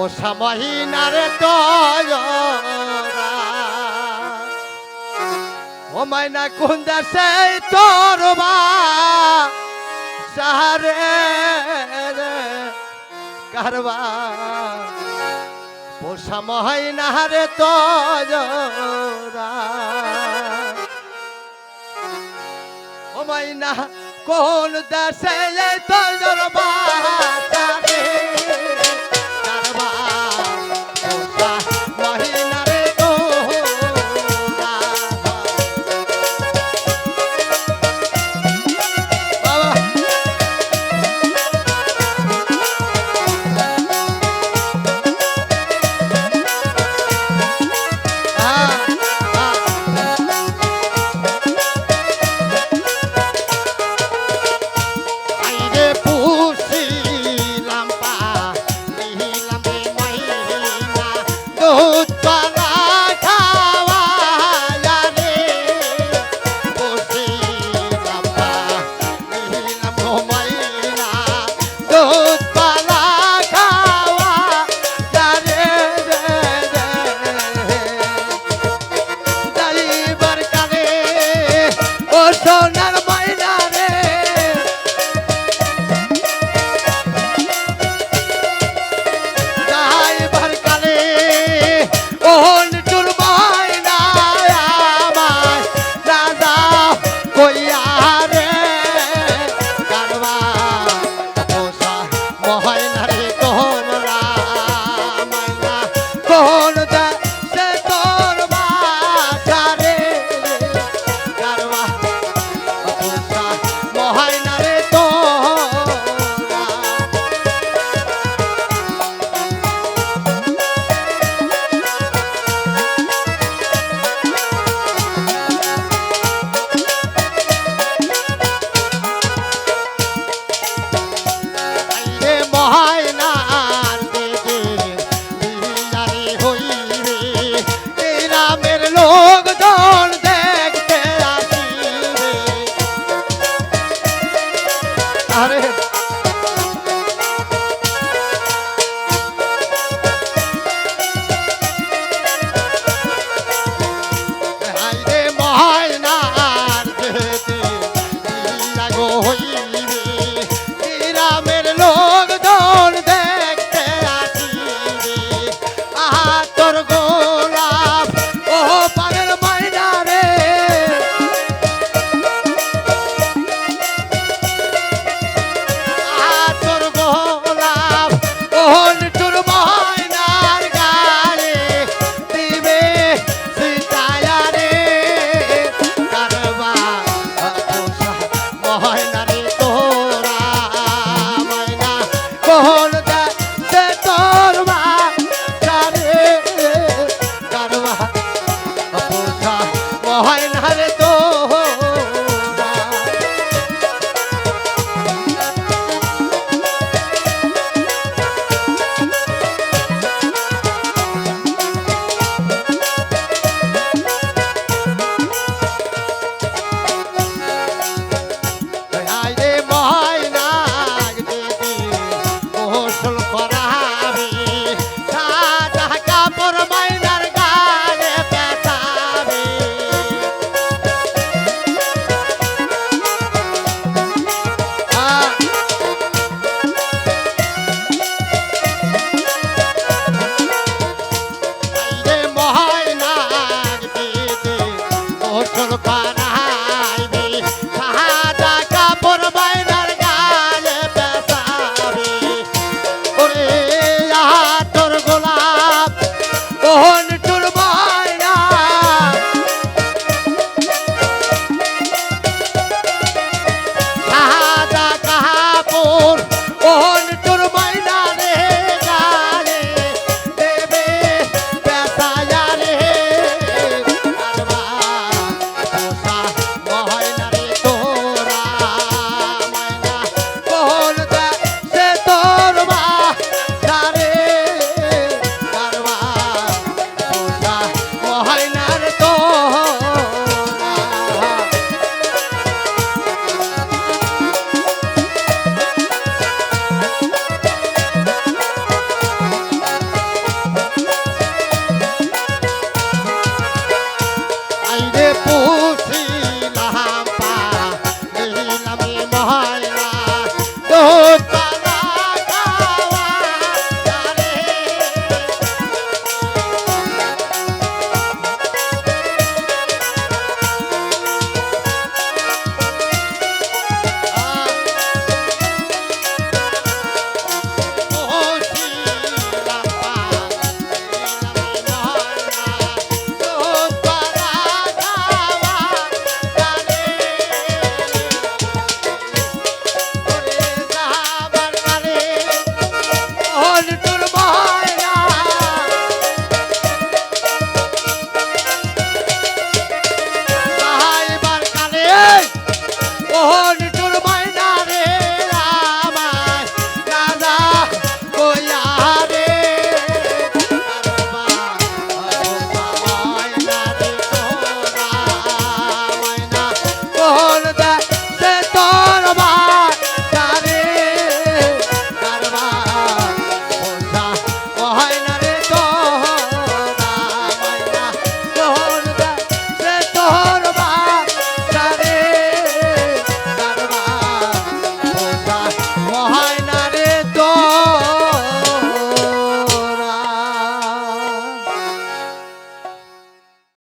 পোষা মহিনার তোরা ও মাইনা কোন দেশে তোর বা কারবা। পোষা মহিনার তো মাইনা কোন দেশে তোর বা あれ